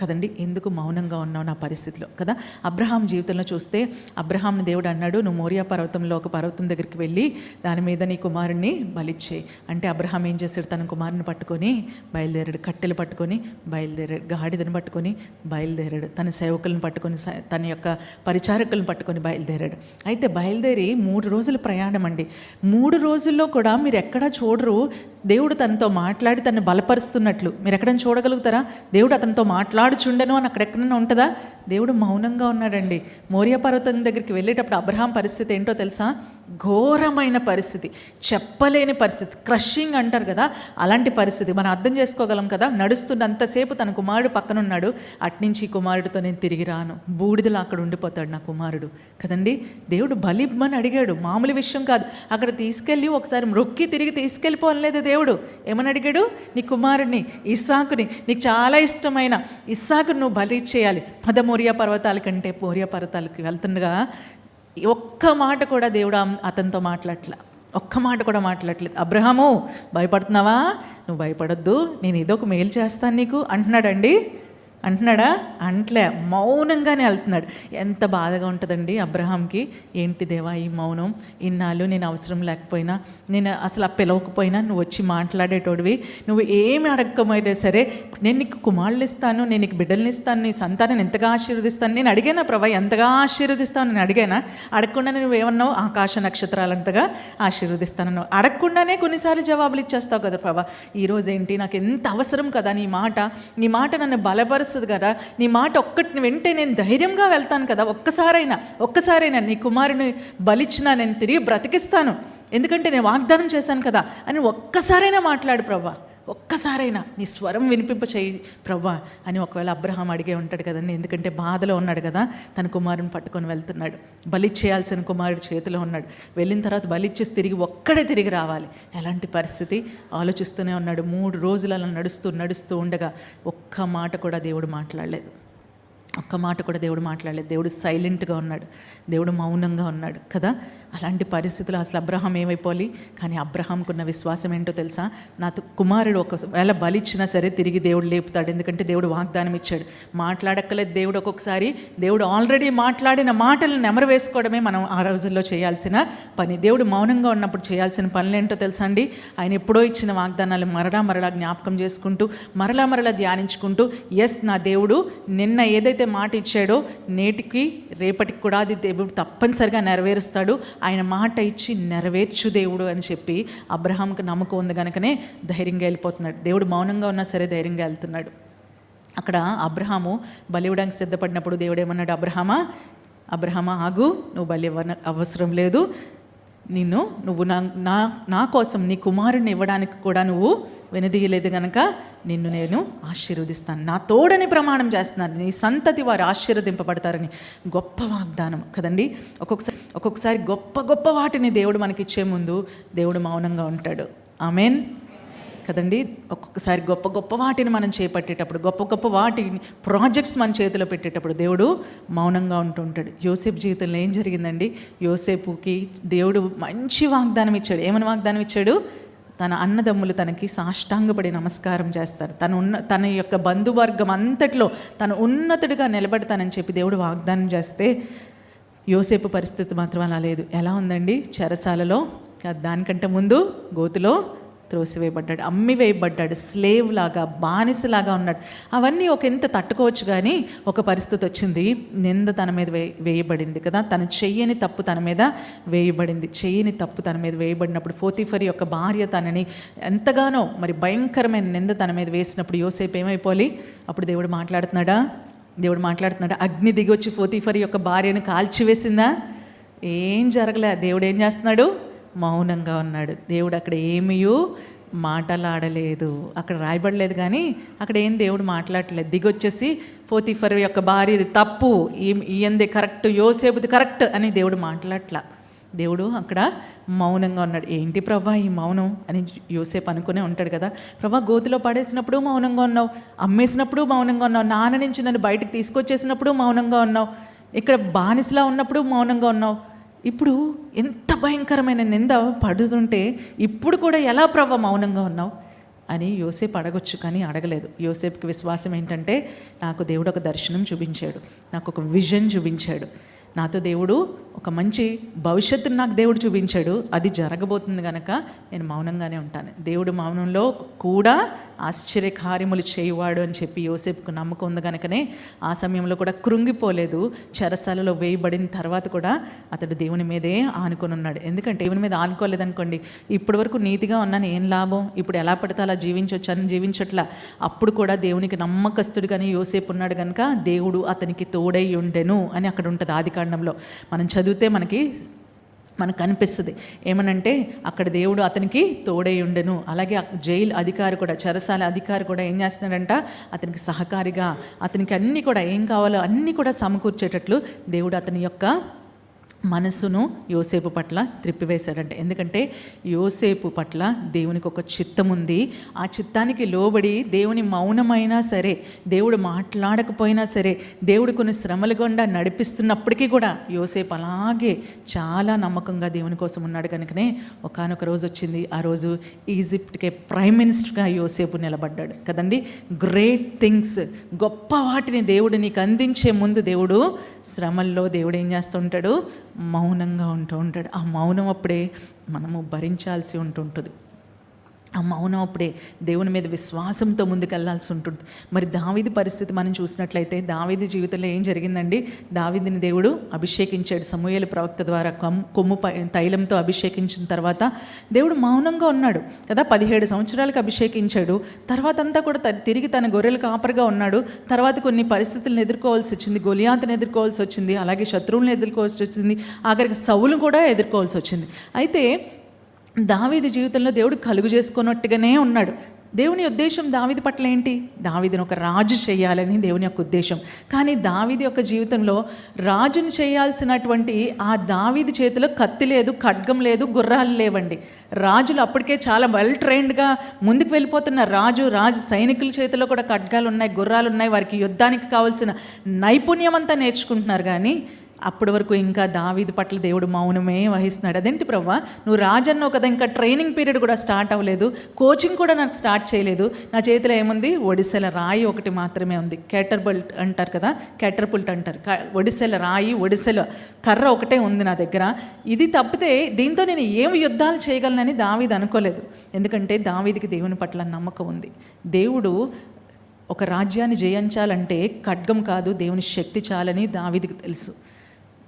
కదండి ఎందుకు మౌనంగా ఉన్నావు నా పరిస్థితిలో కదా? అబ్రహాం జీవితంలో చూస్తే అబ్రహాంని దేవుడు అన్నాడు నువ్వు మోరియా పర్వతంలో ఒక పర్వతం దగ్గరికి వెళ్ళి దాని మీద నీ కుమారుణ్ణి బలిచ్చే అంటే అబ్రహాం ఏం చేశాడు? తన కుమారుని పట్టుకొని బయలుదేరాడు కట్టెలు పట్టుకొని బయలుదేరాడు గాడిదను పట్టుకొని బయలుదేరాడు తన సేవకులను పట్టుకొని తన యొక్క పరిచారకులను పట్టుకొని బయలుదేరాడు. అయితే బయలుదేరి మూడు రోజుల ప్రయాణం అండి. మూడు రోజుల్లో కూడా మీరు ఎక్కడా చూడరు దేవుడు తనతో మాట్లాడి తను బలపరుస్తున్నట్లు. మీరు ఎక్కడైనా చూడగలుగుతారా? దేవుడు అతనితో మాట్లాడుచుండెను అని అక్కడ ఎక్కడైనా ఉంటుందా? దేవుడు మౌనంగా ఉన్నాడండి. మోరియా పర్వతం దగ్గరికి వెళ్ళేటప్పుడు అబ్రహాం పరిస్థితి ఏంటో తెలుసా? ఘోరమైన పరిస్థితి. చెప్పలేని పరిస్థితి. క్రషింగ్ అంటారు కదా అలాంటి పరిస్థితి. మనం అర్థం చేసుకోగలం కదా నడుస్తున్నంతసేపు తన కుమారుడు పక్కన ఉన్నాడు అట్నుంచి కుమారుడితో నేను తిరిగి రాను. బూడిదలో అక్కడ ఉండిపోతాడు నా కుమారుడు. కదండి? దేవుడు బలి అడిగాడు. మామూలు విషయం కాదు. అక్కడ తీసుకెళ్ళి ఒకసారి మృక్కి తిరిగి తీసుకెళ్ళిపోలేదు దేవుడు. ఏమని అడిగాడు? నీ కుమారుడిని ఇస్సాకుని. నీకు చాలా ఇష్టమైన ఇస్సాకుని నువ్వు బలి చేయాలి. పదము మోరియా పర్వతాల కంటే మోరియా పర్వతాలకు వెళ్తుండగా ఒక్క మాట కూడా దేవుడు అతనితో మాట్లాడట్లా. ఒక్క మాట కూడా మాట్లాడట్లేదు. అబ్రహాము భయపడుతున్నావా? నువ్వు భయపడొద్దు. నేను ఏదో ఒక మేలు చేస్తాను నీకు. అంటున్నాడండి అంటున్నాడా? అంటలే. మౌనంగానే వెళ్తున్నాడు. ఎంత బాధగా ఉంటుందండి అబ్రహాంకి. ఏంటి దేవా ఈ మౌనం? ఇన్నాళ్ళు నేను అవసరం లేకపోయినా నేను అసలు ఆ పిలవకపోయినా నువ్వు వచ్చి మాట్లాడేటోడివి. నువ్వు ఏమి అడగకపోయినా సరే నేను నీకు కుమారులు ఇస్తాను నేను నీకు బిడ్డల్ని ఇస్తాను నీ సంతానం ఎంతగా ఆశీర్వదిస్తాను. నేను అడిగానా ప్రభా ఎంతగా ఆశీర్వదిస్తాను నేను అడిగానా? అడగకుండా నువ్వు ఏమన్నావు? ఆకాశ నక్షత్రాలంతగా ఆశీర్వదిస్తానన్నావు. అడగకుండానే కొన్నిసార్లు జవాబులు ఇచ్చేస్తావు కదా ప్రభా. ఈరోజు ఏంటి? నాకు ఎంత అవసరం కదా నీ మాట. నీ మాట నన్ను బలపరుస్తుంది కదా? నీ మాట ఒక్కటి వింటే నేను ధైర్యంగా వెళ్తాను కదా? ఒక్కసారైనా ఒక్కసారైనా నీ కుమారుని బలిచ్చినా నేను తిరిగి బ్రతికిస్తాను. ఎందుకంటే నేను వాగ్దానం చేశాను కదా? అని ఒక్కసారైనా మాట్లాడు ప్రభా. ఒక్కసారైనా నీ స్వరం వినిపింప చేయి ప్రవ్వా అని ఒకవేళ అబ్రహాం అడిగే ఉంటాడు కదండి ఎందుకంటే బాధలో ఉన్నాడు కదా తన కుమారుని పట్టుకొని వెళ్తున్నాడు. బలి చేయాల్సిన కుమారుడు చేతిలో ఉన్నాడు. వెళ్ళిన తర్వాత బలిచ్చేసి తిరిగి ఒక్కడే తిరిగి రావాలి. ఎలాంటి పరిస్థితి? ఆలోచిస్తూనే ఉన్నాడు. మూడు రోజులు అలా నడుస్తూ నడుస్తూ ఉండగా ఒక్క మాట కూడా దేవుడు మాట్లాడలేదు. ఒక్క మాట కూడా దేవుడు మాట్లాడలేదు. దేవుడు సైలెంట్గా ఉన్నాడు. దేవుడు మౌనంగా ఉన్నాడు కదా? అలాంటి పరిస్థితులు అసలు అబ్రహాం ఏమైపోవాలి? కానీ అబ్రహాంకున్న విశ్వాసం ఏంటో తెలుసా? నా కుమారుడు ఒకవేళ బలిచ్చినా సరే తిరిగి దేవుడు లేపుతాడు. ఎందుకంటే దేవుడు వాగ్దానం ఇచ్చాడు. మాట్లాడక్కలేదు దేవుడు ఒక్కొక్కసారి. దేవుడు ఆల్రెడీ మాట్లాడిన మాటలను నెమరు వేసుకోవడమే మనం ఆ రోజుల్లో చేయాల్సిన పని. దేవుడు మౌనంగా ఉన్నప్పుడు చేయాల్సిన పనులు ఏంటో తెలుసా అండి? ఆయన ఎప్పుడో ఇచ్చిన వాగ్దానాలు మరలా మరలా జ్ఞాపకం చేసుకుంటూ మరలా మరలా ధ్యానించుకుంటూ ఎస్ నా దేవుడు నిన్న ఏదైతే మాట ఇచ్చాడో నేటికి రేపటికి కూడా అది దేవుడు తప్పనిసరిగా నెరవేరుస్తాడు. ఆయన మాట ఇచ్చి నెరవేర్చు దేవుడు అని చెప్పి అబ్రహాంకి నమ్మకం ఉంది కనుకనే ధైర్యంగా వెళ్ళిపోతున్నాడు. దేవుడు మౌనంగా ఉన్నా సరే ధైర్యంగా వెళ్తున్నాడు. అక్కడ అబ్రహాము బలివడానికి సిద్ధపడినప్పుడు దేవుడు ఏమన్నాడు? అబ్రహామా అబ్రహమా ఆగు నువ్వు బలి అవసరం లేదు. నిన్ను నువ్వు నా నా నా కోసం నీ కుమారుని ఇవ్వడానికి కూడా నువ్వు వెనుదీయలేదు గనక నిన్ను నేను ఆశీర్వదిస్తాను. నా తోడని ప్రమాణం చేస్తున్నాను. నీ సంతతి వారు ఆశీర్వదింపబడతారని గొప్ప వాగ్దానం కదండి? ఒక్కొక్కసారి ఒక్కొక్కసారి గొప్ప గొప్ప వాటిని దేవుడు మనకిచ్చే ముందు దేవుడు మౌనంగా ఉంటాడు. ఆమెన్. కదండి? ఒక్కొక్కసారి గొప్ప గొప్ప వాటిని మనం చేపట్టేటప్పుడు గొప్ప గొప్ప వాటిని ప్రాజెక్ట్స్ మన చేతిలో పెట్టేటప్పుడు దేవుడు మౌనంగా ఉంటుంటాడు యోసేపు జీవితంలో ఏం జరిగిందండి? యోసేపుకి దేవుడు మంచి వాగ్దానం ఇచ్చాడు. ఏమని వాగ్దానం ఇచ్చాడు? తన అన్నదమ్ములు తనకి సాష్టాంగపడి నమస్కారం చేస్తారు. తను ఉన్న తన యొక్క బంధువర్గం అంతట్లో తను ఉన్నతుడిగా నిలబడతానని చెప్పి దేవుడు వాగ్దానం చేస్తే యోసేపు పరిస్థితి మాత్రం అలా లేదు. ఎలా ఉందండి? చెరసాలలో దానికంటే ముందు గోతులో త్రోసివేయబడ్డాడు అమ్మి వేయబడ్డాడు స్లేవ్ లాగా బానిసలాగా ఉన్నాడు. అవన్నీ ఒక ఎంత తట్టుకోవచ్చు కానీ ఒక పరిస్థితి వచ్చింది. నింద తన మీద వే వేయబడింది కదా. తను చెయ్యని తప్పు తన మీద వేయబడింది. చెయ్యని తప్పు తన మీద వేయబడినప్పుడు ఫోతిఫర్ యొక్క భార్య తనని ఎంతగానో మరి భయంకరమైన నింద తన మీద వేసినప్పుడు యోసేపు ఏమైపోవాలి? అప్పుడు దేవుడు మాట్లాడుతున్నాడా? దేవుడు మాట్లాడుతున్నాడా? అగ్ని దిగొచ్చి ఫోతిఫర్ యొక్క భార్యను కాల్చివేసిందా? ఏం జరగలే. దేవుడు ఏం చేస్తున్నాడు? మౌనంగా ఉన్నాడు. దేవుడు అక్కడ ఏమీయూ మాటలాడలేదు. అక్కడ రాయబడలేదు కానీ అక్కడ ఏం దేవుడు మాట్లాడలేదు దిగొచ్చేసి పోతిఫర్ యొక్క భార్యది తప్పు ఈయంది కరెక్ట్ యోసేపుది కరెక్ట్ అని దేవుడు మాట్లాడలా దేవుడు అక్కడ మౌనంగా ఉన్నాడు. ఏంటి ప్రభా ఈ మౌనం అని యోసేపు అనుకునే ఉంటాడు కదా. ప్రభా గోతిలో పడేసినప్పుడు మౌనంగా ఉన్నావు అమ్మేసినప్పుడు మౌనంగా ఉన్నావు నాన్న నుంచి నన్ను బయటకు తీసుకొచ్చేసినప్పుడు మౌనంగా ఉన్నావు ఇక్కడ బానిసలా ఉన్నప్పుడు మౌనంగా ఉన్నావు ఇప్పుడు ఎంత భయంకరమైన నింద పడుతుంటే ఇప్పుడు కూడా ఎలా ప్రభా మౌనంగా ఉన్నావు? అని యోసేపు అడగొచ్చు కానీ అడగలేదు. యోసేపుకి విశ్వాసం ఏంటంటే నాకు దేవుడు ఒక దర్శనం చూపించాడు. నాకు ఒక విజన్ చూపించాడు. నాతో దేవుడు ఒక మంచి భవిష్యత్తును నాకు దేవుడు చూపించాడు. అది జరగబోతుంది కనుక నేను మౌనంగానే ఉంటాను. దేవుడు మౌనంలో కూడా ఆశ్చర్య కార్యములు చేయువాడు అని చెప్పి యోసేపుకు నమ్మకం ఉంది కనుకనే ఆ సమయంలో కూడా కృంగిపోలేదు. చెరసాలలో వేయబడిన తర్వాత కూడా అతడు దేవుని మీదే ఆనుకొని ఉన్నాడు. ఎందుకంటే దేవుని మీద ఆనుకోలేదనుకోండి ఇప్పటి వరకు నీతిగా ఉన్నాను ఏం లాభం? ఇప్పుడు ఎలా పడితే అలా జీవించొచ్చాను అని జీవించట్లా. అప్పుడు కూడా దేవునికి నమ్మకస్తుడు కానీ యోసేపు ఉన్నాడు కనుక దేవుడు అతనికి తోడై ఉండెను అని అక్కడ ఉంటుంది ఆది కాండంలో. మనం చదివితే మనకి మనకు కనిపిస్తుంది. ఏమనంటే అక్కడ దేవుడు అతనికి తోడై ఉండెను. అలాగే జైలు అధికారి కూడా చెరసాల అధికారి కూడా ఏం చేస్తున్నాడంట? అతనికి సహకారిగా అతనికి అన్నీ కూడా ఏం కావాలో అన్నీ కూడా సమకూర్చేటట్లు దేవుడు అతని యొక్క మనసును యోసేపు పట్ల త్రిప్పివేశాడంట. ఎందుకంటే యోసేపు పట్ల దేవునికి ఒక చిత్తం ఉంది. ఆ చిత్తానికి లోబడి దేవుని మౌనమైనా సరే దేవుడు మాట్లాడకపోయినా సరే దేవుడు కొన్ని శ్రమలు గుండా నడిపిస్తున్నప్పటికీ కూడా యోసేపు అలాగే చాలా నమ్మకంగా దేవుని కోసం ఉన్నాడు. కనుకనే ఒకానొక రోజు వచ్చింది. ఆ రోజు ఈజిప్ట్కే ప్రైమ్ మినిస్టర్గా యోసేపు నిలబడ్డాడు. కదండి? Great things. గొప్ప వాటిని దేవుడు నీకు అందించే ముందు దేవుడు శ్రమల్లో దేవుడు ఏం చేస్తుంటాడు మౌనంగా ఉంటూ ఉంటాడు. ఆ మౌనం అప్పుడే మనము భరించాల్సి ఉంటుంటుంది. ఆ మౌనం అప్పుడే దేవుని మీద విశ్వాసంతో ముందుకెళ్ళాల్సి ఉంటుంది. మరి దావిది పరిస్థితి మనం చూసినట్లయితే దావిది జీవితంలో ఏం జరిగిందండి? దావిదిని దేవుడు అభిషేకించాడు. సమూహల ప్రవక్త ద్వారా కమ్ కొమ్ము పై తైలంతో అభిషేకించిన తర్వాత దేవుడు మౌనంగా ఉన్నాడు కదా? పదిహేడు సంవత్సరాలకు అభిషేకించాడు. తర్వాత అంతా కూడా త- తిరిగి తన గొర్రెల కాపరిగా ఉన్నాడు. తర్వాత కొన్ని పరిస్థితులను ఎదుర్కోవాల్సి వచ్చింది. గొలియాతను ఎదుర్కోవాల్సి వచ్చింది. అలాగే శత్రువులను ఎదుర్కోవాల్సి వచ్చింది. ఆఖరికి సవులు కూడా ఎదుర్కోవాల్సి వచ్చింది. అయితే దావీది జీవితంలో దేవుడు కలుగు చేసుకున్నట్టుగానే ఉన్నాడు. దేవుని ఉద్దేశం దావిది పట్ల ఏంటి? దావిదిని ఒక రాజు చేయాలని దేవుని యొక్క ఉద్దేశం. కానీ దావిది యొక్క జీవితంలో రాజును చేయాల్సినటువంటి ఆ దావిది చేతిలో కత్తి లేదు ఖడ్గం లేదు గుర్రాలు లేవండి. రాజులు అప్పటికే చాలా వెల్ ట్రైన్డ్గా ముందుకు వెళ్ళిపోతున్న రాజు రాజు సైనికుల చేతిలో కూడా ఖడ్గాలు ఉన్నాయి గుర్రాలు ఉన్నాయి వారికి యుద్ధానికి కావాల్సిన నైపుణ్యం అంతా నేర్చుకుంటున్నారు. కానీ అప్పటి వరకు ఇంకా దావీదు పట్ల దేవుడు మౌనమే వహిస్తున్నాడు. అదేంటి ప్రవ్వా? నువ్వు రాజన్న కదా ఇంకా ట్రైనింగ్ పీరియడ్ కూడా స్టార్ట్ అవ్వలేదు. కోచింగ్ కూడా నాకు స్టార్ట్ చేయలేదు. నా చేతిలో ఏముంది? ఒడిశల రాయి ఒకటి మాత్రమే ఉంది. క్యాటర్బల్ట్ అంటారు కదా? క్యాటర్పుల్ట్ అంటారు. క- ఒడిశల రాయి ఒడిశల కర్ర ఒకటే ఉంది నా దగ్గర. ఇది తప్పితే దీంతో నేను ఏమి యుద్ధాలు చేయగలనని దావీది అనుకోలేదు. ఎందుకంటే దావీదికి దేవుని పట్ల నమ్మకం ఉంది. దేవుడు ఒక రాజ్యాన్ని జయించాలంటే ఖడ్గం కాదు దేవుని శక్తి చాలని దావీదికి తెలుసు.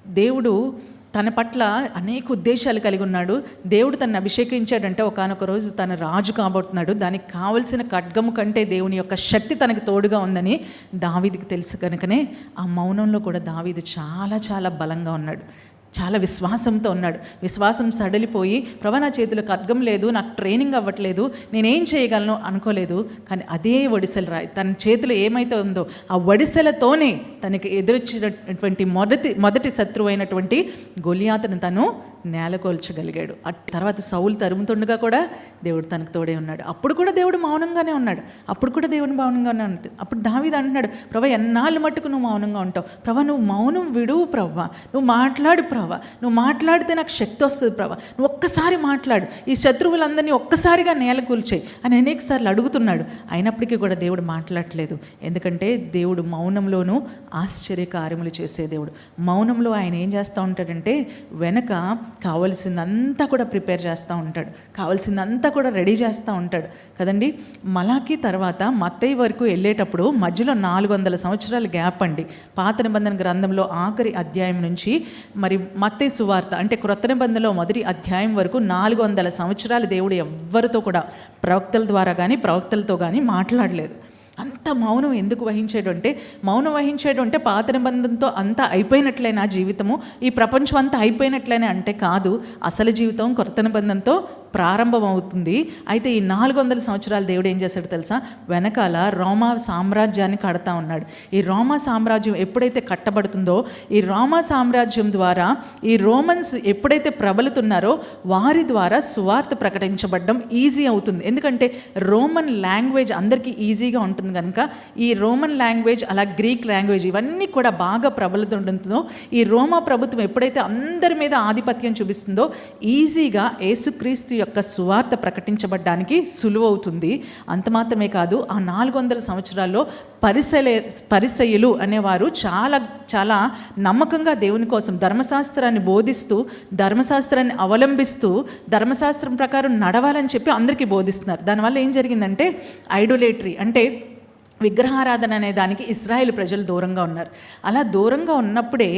దేవుడు తన పట్ల అనేక ఉద్దేశాలు కలిగి ఉన్నాడు. దేవుడు తనను అభిషేకించాడంటే ఒకానొక రోజు తన రాజు కాబోతున్నాడు. దానికి కావలసిన ఖడ్గము కంటే దేవుని యొక్క శక్తి తనకు తోడుగా ఉందని దావీదికి తెలుసు కనుకనే ఆ మౌనంలో కూడా దావీదు చాలా చాలా బలంగా ఉన్నాడు. చాలా విశ్వాసంతో ఉన్నాడు. విశ్వాసం సడలిపోయి ప్రభా నా చేతిలో ఖడ్గం లేదు నాకు ట్రైనింగ్ అవ్వట్లేదు నేనేం చేయగలను? అనుకోలేదు. కానీ అదే ఒడిసెల రాయి తన చేతిలో ఏమైతే ఉందో ఆ ఒడిసెలతోనే తనకి ఎదురొచ్చినటువంటి మొదటి మొదటి శత్రువు అయినటువంటి గొలియాతను తను నేలకొల్చగలిగాడు. తర్వాత సౌలు తరుముతుండగా కూడా దేవుడు తనకు తోడే ఉన్నాడు. అప్పుడు కూడా దేవుడు మౌనంగానే ఉన్నాడు. అప్పుడు కూడా దేవుడు మౌనంగానే ఉంటాడు అప్పుడు దావిది అంటున్నాడు ప్రభా ఎన్నాళ్ళు మట్టుకు నువ్వు మౌనంగా ఉంటావు? ప్రభా నువ్వు మౌనం విడువు ప్రభా నువ్వు మాట్లాడు ప్రభా. నువ్వు మాట్లాడితే నాకు శక్తి వస్తుంది ప్రభా. నువ్వు ఒక్కసారి మాట్లాడు. ఈ శత్రువులందరినీ ఒక్కసారిగా నేల కూల్చేయి అని అనేకసార్లు అడుగుతున్నాడు. అయినప్పటికీ కూడా దేవుడు మాట్లాడట్లేదు. ఎందుకంటే దేవుడు మౌనంలోనూ ఆశ్చర్య కార్యములు చేసే దేవుడు. మౌనంలో ఆయన ఏం చేస్తూ ఉంటాడంటే వెనక కావలసిందంతా కూడా ప్రిపేర్ చేస్తూ ఉంటాడు. కావలసిందంతా కూడా రెడీ చేస్తూ ఉంటాడు. కదండి? మలాకి తర్వాత మత్తయ్య వరకు వెళ్ళేటప్పుడు మధ్యలో నాలుగు వందల సంవత్సరాల గ్యాప్ అండి. పాత నిబంధన గ్రంథంలో ఆఖరి అధ్యాయం నుంచి మరి మత్తే సువార్త అంటే క్రొత్త నిబంధనలో మొదటి అధ్యాయం వరకు నాలుగు వందల సంవత్సరాలు దేవుడు ఎవ్వరితో కూడా ప్రవక్తల ద్వారా కానీ ప్రవక్తలతో కానీ మాట్లాడలేదు. అంత మౌనం ఎందుకు వహించాడు అంటే మౌనం వహించాడు అంటే పాత నిబంధనతో అంతా అయిపోయినట్లే నా జీవితము? ఈ ప్రపంచం అంతా అయిపోయినట్లయినా అంటే కాదు అసలు జీవితం కొత్త నిబంధనతో ప్రారంభమవుతుంది. అయితే ఈ నాలుగు వందల సంవత్సరాలు దేవుడు ఏం చేశాడు తెలుసా? వెనకాల రోమా సామ్రాజ్యాన్ని కడతా ఉన్నాడు. ఈ రోమా సామ్రాజ్యం ఎప్పుడైతే కట్టబడుతుందో ఈ రోమా సామ్రాజ్యం ద్వారా ఈ రోమన్స్ ఎప్పుడైతే ప్రబలుతున్నారో వారి ద్వారా సువార్త ప్రకటించబడడం ఈజీ అవుతుంది. ఎందుకంటే రోమన్ లాంగ్వేజ్ అందరికీ ఈజీగా ఉంటుంది కనుక ఈ రోమన్ లాంగ్వేజ్ అలా గ్రీక్ లాంగ్వేజ్ ఇవన్నీ కూడా బాగా ప్రబలుతుండటంతో ఈ రోమా ప్రభుత్వం ఎప్పుడైతే అందరి మీద ఆధిపత్యం చూపిస్తుందో ఈజీగా యేసుక్రీస్తు యొక్క సువార్త ప్రకటించబడ్డానికి సులువవుతుంది. అంత మాత్రమే కాదు ఆ నాలుగు వందల సంవత్సరాల్లో పరిశలే పరిసయులు అనేవారు చాలా చాలా నమ్మకంగా దేవుని కోసం ధర్మశాస్త్రాన్ని బోధిస్తూ ధర్మశాస్త్రాన్ని అవలంబిస్తూ ధర్మశాస్త్రం ప్రకారం నడవాలని చెప్పి అందరికీ బోధిస్తున్నారు. దానివల్ల ఏం జరిగిందంటే ఐడోలేటరీ అంటే విగ్రహారాధన అనే దానికి ఇస్రాయేల్ ప్రజలు దూరంగా ఉన్నారు. అలా దూరంగా ఉన్నప్పుడే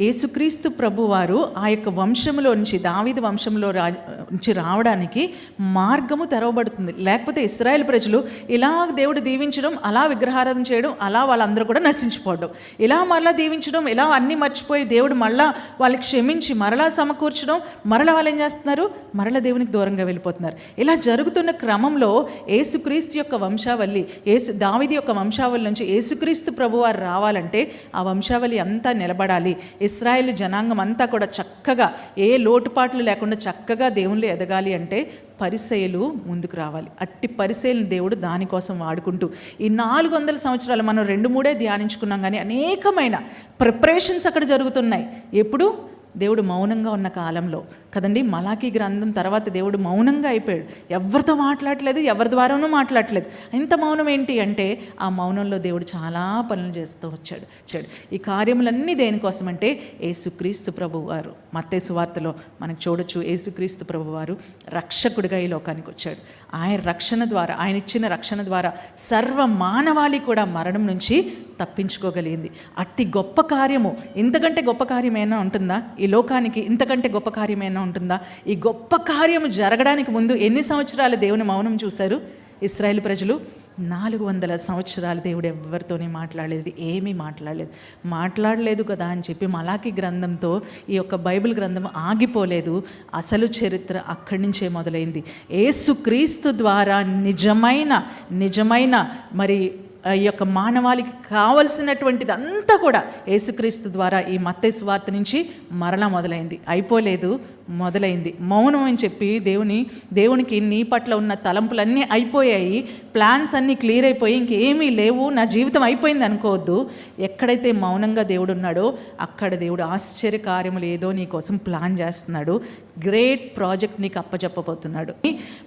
యేసుక్రీస్తు ప్రభువారు ఆ యొక్క వంశంలో నుంచి దావిద వంశంలో రా నుంచి రావడానికి మార్గము తెరవబడుతుంది. లేకపోతే ఇస్రాయేల్ ప్రజలు ఇలా దేవుడు దీవించడం అలా విగ్రహారాధన చేయడం అలా వాళ్ళందరూ కూడా నశించిపోవడం. ఇలా మరలా దీవించడం ఇలా అన్నీ మర్చిపోయి దేవుడు మళ్ళా వాళ్ళకి క్షమించి మరలా సమకూర్చడం మరలా వాళ్ళు ఏం చేస్తున్నారు? మరలా దేవునికి దూరంగా వెళ్ళిపోతున్నారు. ఇలా జరుగుతున్న క్రమంలో యేసుక్రీస్తు యొక్క వంశావళి యేసు దావిది యొక్క వంశావళి నుంచి యేసుక్రీస్తు ప్రభువారు రావాలంటే ఆ వంశావళి అంతా నిలబడాలి. ఇస్రాయేల్ జనాంగం అంతా కూడా చక్కగా ఏ లోటుపాట్లు లేకుండా చక్కగా దేవుళ్ళు ఎదగాలి అంటే పరిసయలు ముందుకు రావాలి. అట్టి పరిసయలను దేవుడు దానికోసం వాడుకుంటూ ఈ నాలుగు వందల సంవత్సరాలు మనం రెండు మూడే ధ్యానించుకున్నాం కానీ అనేకమైన ప్రిపరేషన్స్ అక్కడ జరుగుతున్నాయి. ఎప్పుడు? దేవుడు మౌనంగా ఉన్న కాలంలో. కదండి మలాకీ గ్రంథం తర్వాత దేవుడు మౌనంగా అయిపోయాడు. ఎవరితో మాట్లాడలేదు ఎవరి ద్వారానూ మాట్లాడలేదు. ఇంత మౌనం ఏంటి అంటే ఆ మౌనంలో దేవుడు చాలా పనులు చేస్తూ వచ్చాడు వచ్చాడు. ఈ కార్యములన్నీ దేనికోసం అంటే ఏసుక్రీస్తు ప్రభు వారు మత్తే సువార్తలో మనకు చూడొచ్చు ఏసుక్రీస్తు ప్రభు వారు రక్షకుడిగా ఈ లోకానికి వచ్చాడు. ఆయన రక్షణ ద్వారా ఆయన ఇచ్చిన రక్షణ ద్వారా సర్వ మానవాళి కూడా మరణం నుంచి తప్పించుకోగలిగింది. అట్టి గొప్ప కార్యము ఇంతకంటే గొప్ప కార్యమైనా ఉంటుందా? ఈ లోకానికి ఇంతకంటే గొప్ప కార్యమైనా ఉంటుందా? ఈ గొప్ప కార్యము జరగడానికి ముందు ఎన్ని సంవత్సరాలు దేవుని మౌనం చూశారు? ఇస్రాయేల్ ప్రజలు నాలుగు వందల సంవత్సరాలు దేవుడు ఎవరితోనే మాట్లాడలేదు ఏమీ మాట్లాడలేదు. మాట్లాడలేదు కదా అని చెప్పి మలాకి గ్రంథంతో ఈ యొక్క బైబిల్ గ్రంథం ఆగిపోలేదు. అసలు చరిత్ర అక్కడి నుంచే మొదలైంది. ఏసుక్రీస్తు ద్వారా నిజమైన నిజమైన మరి ఈ యొక్క మానవాళికి కావలసినటువంటిది అంతా కూడా యేసుక్రీస్తు ద్వారా ఈ మత్తేసు వార్త నుంచి మరలా మొదలైంది. అయిపోలేదు. మొదలైంది. మౌనం అని చెప్పి దేవుని దేవునికి నీ పట్ల ఉన్న తలంపులన్నీ అయిపోయాయి. ప్లాన్స్ అన్నీ క్లియర్ అయిపోయి ఇంకేమీ లేవు. నా జీవితం అయిపోయింది అనుకోవద్దు. ఎక్కడైతే మౌనంగా దేవుడు ఉన్నాడో అక్కడ దేవుడు ఆశ్చర్య కార్యములు ఏదో నీ కోసం ప్లాన్ చేస్తున్నాడు. గ్రేట్ ప్రాజెక్ట్ నీకు అప్పచెప్పబోతున్నాడు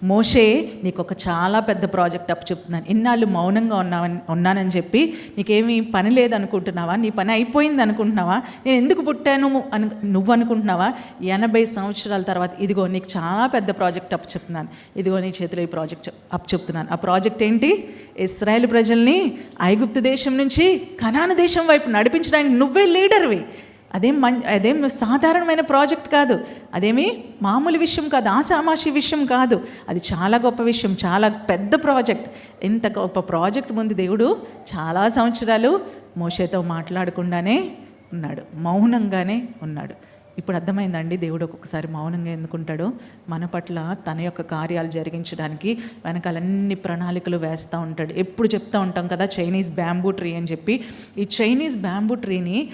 మోషే నీకు ఒక చాలా పెద్ద ప్రాజెక్ట్ అప్పచెప్తున్నాను ఇన్నాళ్ళు మౌనంగా ఉన్నావని ఉన్నానని చెప్పి నీకేమీ పని లేదనుకుంటున్నావా? నీ పని అయిపోయింది అనుకుంటున్నావా? నేను ఎందుకు పుట్టాను అను నువ్వు అనుకుంటున్నావా ఎనభై సంవత్సరాలు సంవత్సరాల తర్వాత ఇదిగో నీకు చాలా పెద్ద ప్రాజెక్ట్ అప్పు చెప్తున్నాను. ఇదిగో నీ చేతిలో ఈ ప్రాజెక్ట్ అప్పు చెప్తున్నాను. ఆ ప్రాజెక్ట్ ఏంటి? ఇస్రాయేల్ ప్రజల్ని ఐగుప్తు దేశం నుంచి కనాన దేశం వైపు నడిపించడానికి నువ్వే లీడర్వి. అదేం మం అదేం సాధారణమైన ప్రాజెక్ట్ కాదు. అదేమి మామూలు విషయం కాదు ఆశామాషి విషయం కాదు. అది చాలా గొప్ప విషయం చాలా పెద్ద ప్రాజెక్ట్. ఇంత గొప్ప ప్రాజెక్ట్ ముందు దేవుడు చాలా సంవత్సరాలు మోషేతో మాట్లాడకుండానే ఉన్నాడు మౌనంగానే ఉన్నాడు. ఇప్పుడు అర్థమైందండి దేవుడు ఒక్కొక్కసారి మౌనంగా ఎందుకుంటాడో? మన పట్ల తన యొక్క కార్యాలు జరిగించడానికి వెనకాలన్ని ప్రణాళికలు వేస్తూ ఉంటాడు. ఎప్పుడు చెప్తూ ఉంటాం కదా చైనీస్ బ్యాంబూ ట్రీ అని చెప్పి. ఈ చైనీస్ బ్యాంబూ ట్రీని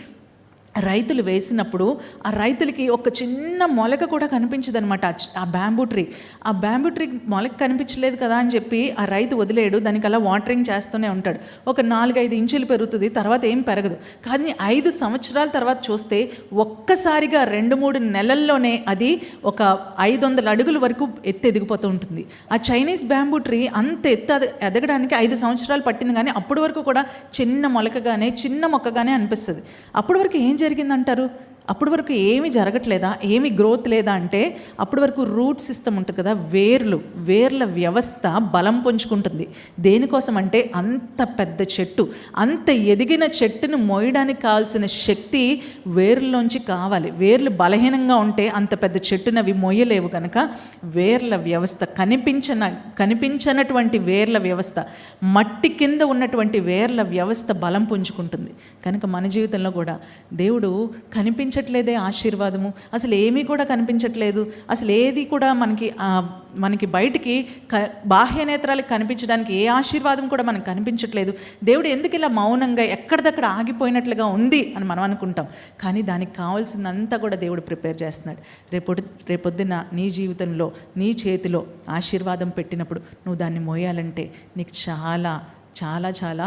రైతులు వేసినప్పుడు ఆ రైతులకి ఒక చిన్న మొలక కూడా కనిపించదనమాట ఆ బ్యాంబూ ట్రీ. ఆ బ్యాంబూ ట్రీ మొలక కనిపించలేదు కదా అని చెప్పి ఆ రైతు వదిలేడు దానికి అలా వాటరింగ్ చేస్తూనే ఉంటాడు. ఒక నాలుగైదు ఇంచులు పెరుగుతుంది తర్వాత ఏం పెరగదు. కానీ ఐదు సంవత్సరాల తర్వాత చూస్తే ఒక్కసారిగా రెండు మూడు నెలల్లోనే అది ఒక ఐదు వందల అడుగుల వరకు ఎత్తు ఎదిగిపోతూ ఉంటుంది. ఆ చైనీస్ బ్యాంబూ ట్రీ అంత ఎత్తు ఎదగడానికి ఐదు సంవత్సరాలు పట్టింది కానీ అప్పటి వరకు కూడా చిన్న మొలకగానే చిన్న మొక్కగానే అనిపిస్తుంది. అప్పటి వరకు ఏం జరిగిందంటారు? అప్పటి వరకు ఏమి జరగట్లేదా? ఏమి గ్రోత్ లేదా అంటే అప్పటి వరకు రూట్ సిస్టమ్ ఉంటుంది కదా వేర్లు వేర్ల వ్యవస్థ బలం పుంజుకుంటుంది. దేనికోసం అంటే అంత పెద్ద చెట్టు అంత ఎదిగిన చెట్టును మోయడానికి కావాల్సిన శక్తి వేర్లలోంచి కావాలి. వేర్లు బలహీనంగా ఉంటే అంత పెద్ద చెట్టును అవి మోయలేవు కనుక వేర్ల వ్యవస్థ కనిపించిన కనిపించనటువంటి వేర్ల వ్యవస్థ మట్టి కింద ఉన్నటువంటి వేర్ల వ్యవస్థ బలం పుంజుకుంటుంది. కనుక మన జీవితంలో కూడా దేవుడు కనిపించ కనిపించట్లేదే ఆశీర్వాదము. అసలు ఏమీ కూడా కనిపించట్లేదు. అసలు ఏది కూడా మనకి మనకి బయటికి క బాహ్య నేత్రాలకు కనిపించడానికి ఏ ఆశీర్వాదం కూడా మనకు కనిపించట్లేదు. దేవుడు ఎందుకు ఇలా మౌనంగా ఎక్కడిదక్కడ ఆగిపోయినట్లుగా ఉంది అని మనం అనుకుంటాం. కానీ దానికి కావాల్సిందంతా కూడా దేవుడు ప్రిపేర్ చేస్తున్నాడు. రేపొద్దు రేపొద్దున నీ జీవితంలో నీ చేతిలో ఆశీర్వాదం పెట్టినప్పుడు నువ్వు దాన్ని మోయాలంటే నీకు చాలా చాలా చాలా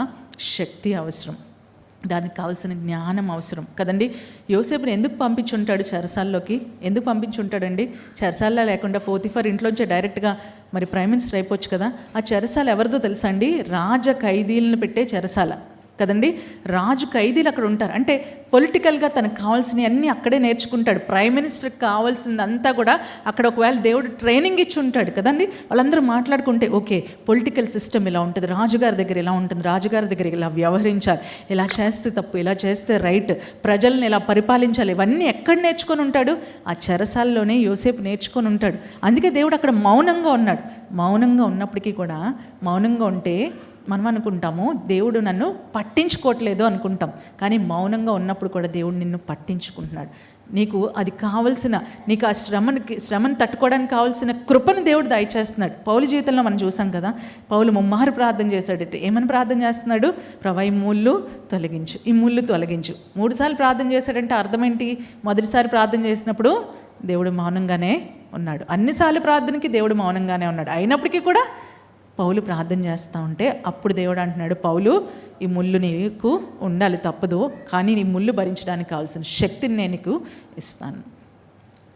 శక్తి అవసరం. దానికి కావాల్సిన జ్ఞానం అవసరం. కదండి? యోసేపుని ఎందుకు పంపించుంటాడు చెరసాల్లోకి? ఎందుకు పంపించుంటాడండి? చెరసాల్లో లేకుండా ఫోర్తిఫర్ ఇంట్లోంచే డైరెక్ట్గా మరి ప్రైమ్ మినిస్టర్ అయిపోవచ్చు కదా? ఆ చెరసాల ఎవరిదో తెలుసా అండి? రాజ ఖైదీలను పెట్టే చెరసాల. కదండి? రాజు ఖైదీలు అక్కడ ఉంటారు. అంటే పొలిటికల్గా తనకు కావాల్సినవి అన్నీ అక్కడే నేర్చుకుంటాడు. ప్రైమ్ మినిస్టర్కి కావాల్సిందంతా కూడా అక్కడ ఒకవేళ దేవుడు ట్రైనింగ్ ఇచ్చి ఉంటాడు కదండి వాళ్ళందరూ మాట్లాడుకుంటే ఓకే పొలిటికల్ సిస్టమ్ ఇలా ఉంటుంది రాజుగారి దగ్గర ఇలా ఉంటుంది రాజుగారి దగ్గర ఇలా వ్యవహరించాలి ఇలా చేస్తే తప్పు ఇలా చేస్తే రైట్ ప్రజల్ని ఇలా పరిపాలించాలి ఇవన్నీ ఎక్కడ నేర్చుకొని ఉంటాడు? ఆ చెరసాల్లోనే యోసేపు నేర్చుకొని ఉంటాడు. అందుకే దేవుడు అక్కడ మౌనంగా ఉన్నాడు. మౌనంగా ఉన్నప్పటికీ కూడా మౌనంగా ఉంటే మనం అనుకుంటాము దేవుడు నన్ను పట్టించుకోవట్లేదు అనుకుంటాం. కానీ మౌనంగా ఉన్నప్పుడు కూడా దేవుడు నిన్ను పట్టించుకుంటున్నాడు. నీకు అది కావలసిన నీకు ఆ శ్రమకి శ్రమను తట్టుకోవడానికి కావాల్సిన కృపను దేవుడు దయచేస్తున్నాడు. పౌలు జీవితంలో మనం చూసాం కదా పౌలు ముమ్మారు ప్రార్థన చేశాడట ఏమని ప్రార్థన చేస్తున్నాడు? ప్రభా ఈ ముళ్ళు తొలగించు ఈ ముళ్ళు తొలగించు. మూడుసార్లు ప్రార్థన చేశాడంటే అర్థమేంటి మొదటిసారి ప్రార్థన చేసినప్పుడు దేవుడు మౌనంగానే ఉన్నాడు. అన్నిసార్లు ప్రార్థనకి దేవుడు మౌనంగానే ఉన్నాడు. అయినప్పటికీ కూడా పౌలు ప్రార్థన చేస్తూ ఉంటే అప్పుడు దేవుడు అంటున్నాడు పౌలు ఈ ముళ్ళు నీకు ఉండాలి తప్పదు కానీ నీ ముళ్ళు భరించడానికి కావాల్సిన శక్తిని నేను నీకు ఇస్తాను.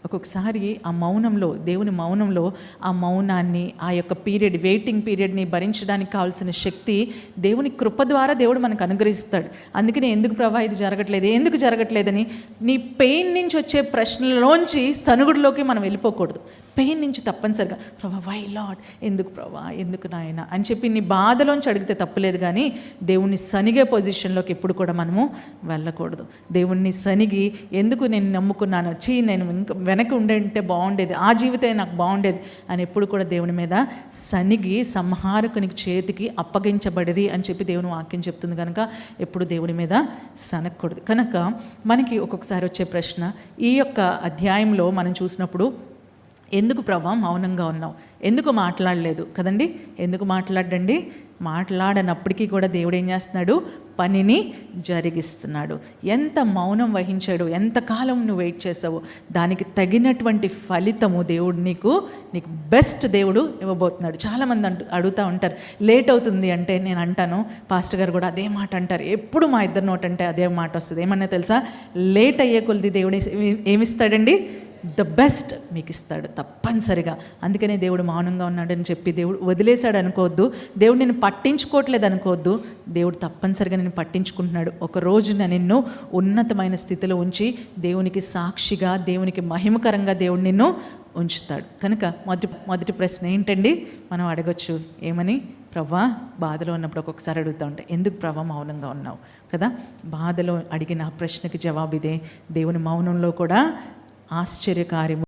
ఒక్కొక్కసారి ఆ మౌనంలో దేవుని మౌనంలో ఆ మౌనాన్ని ఆ యొక్క పీరియడ్ వెయిటింగ్ పీరియడ్ని భరించడానికి కావాల్సిన శక్తి దేవుని కృప ద్వారా దేవుడు మనకు అనుగ్రహిస్తాడు. అందుకని ఎందుకు ప్రభా ఇది జరగట్లేదు ఎందుకు జరగట్లేదని నీ పెయిన్ నుంచి వచ్చే ప్రశ్నలోంచి సనుగుడిలోకి మనం వెళ్ళిపోకూడదు. పెయిన్ నుంచి తప్పనిసరిగా ప్రభా వై లాడ్ ఎందుకు ప్రభా? ఎందుకు నాయన? అని చెప్పి నీ బాధలోంచి అడిగితే తప్పులేదు కానీ దేవుణ్ణి సనిగే పొజిషన్లోకి ఎప్పుడు కూడా మనము వెళ్ళకూడదు. దేవుణ్ణి సనిగి ఎందుకు నేను నమ్ముకున్నాను? వచ్చి నేను ఇంకా వెనక ఉండే బాగుండేది ఆ జీవితే నాకు బాగుండేది అని ఎప్పుడు కూడా దేవుని మీద సనిగి సంహారకునికి చేతికి అప్పగించబడిరి అని చెప్పి దేవుని వాక్యం చెప్తుంది కనుక ఎప్పుడు దేవుని మీద సనకూడదు కనుక మనకి ఒక్కొక్కసారి వచ్చే ప్రశ్న ఈ యొక్క అధ్యాయంలో మనం చూసినప్పుడు ఎందుకు ప్రభా మౌనంగా ఉన్నావు? ఎందుకు మాట్లాడలేదు? కదండి? ఎందుకు మాట్లాడండి మాట్లాడనప్పటికీ కూడా దేవుడు ఏం చేస్తున్నాడు? పనిని జరిగిస్తున్నాడు. ఎంత మౌనం వహించాడు? ఎంతకాలం నువ్వు వెయిట్ చేసావు? దానికి తగినటువంటి ఫలితము దేవుడు నీకు నీకు బెస్ట్ దేవుడు ఇవ్వబోతున్నాడు. చాలామంది అంటు అడుగుతూ ఉంటారు లేట్ అవుతుంది అంటే నేను అంటాను. పాస్టర్ గారు కూడా అదే మాట అంటారు. ఎప్పుడు మా ఇద్దరు నోటంటే అదే మాట వస్తుంది. ఏమన్నా తెలుసా? లేట్ అయ్యే కొలిది దేవుడు ఏమిస్తాడండి? ద బెస్ట్ మీకు ఇస్తాడు తప్పనిసరిగా. అందుకనే దేవుడు మౌనంగా ఉన్నాడని చెప్పి దేవుడు వదిలేశాడు అనుకోవద్దు. దేవుడు నేను పట్టించుకోవట్లేదు అనుకోవద్దు. దేవుడు తప్పనిసరిగా నేను పట్టించుకుంటున్నాడు. ఒక రోజున నిన్ను ఉన్నతమైన స్థితిలో ఉంచి దేవునికి సాక్షిగా దేవునికి మహిమకరంగా దేవుడు నిన్ను ఉంచుతాడు. కనుక మొదటి మొదటి ప్రశ్న ఏంటండి? మనం అడగచ్చు. ఏమని? ప్రవ్వా బాధలో ఉన్నప్పుడు ఒక్కొక్కసారి అడుగుతూ ఉంటాయి ఎందుకు ప్రవ్వా మౌనంగా ఉన్నావు? కదా? బాధలో అడిగిన ఆ ప్రశ్నకి జవాబు ఇదే. దేవుని మౌనంలో కూడా ఆశ్చర్యకార్యము.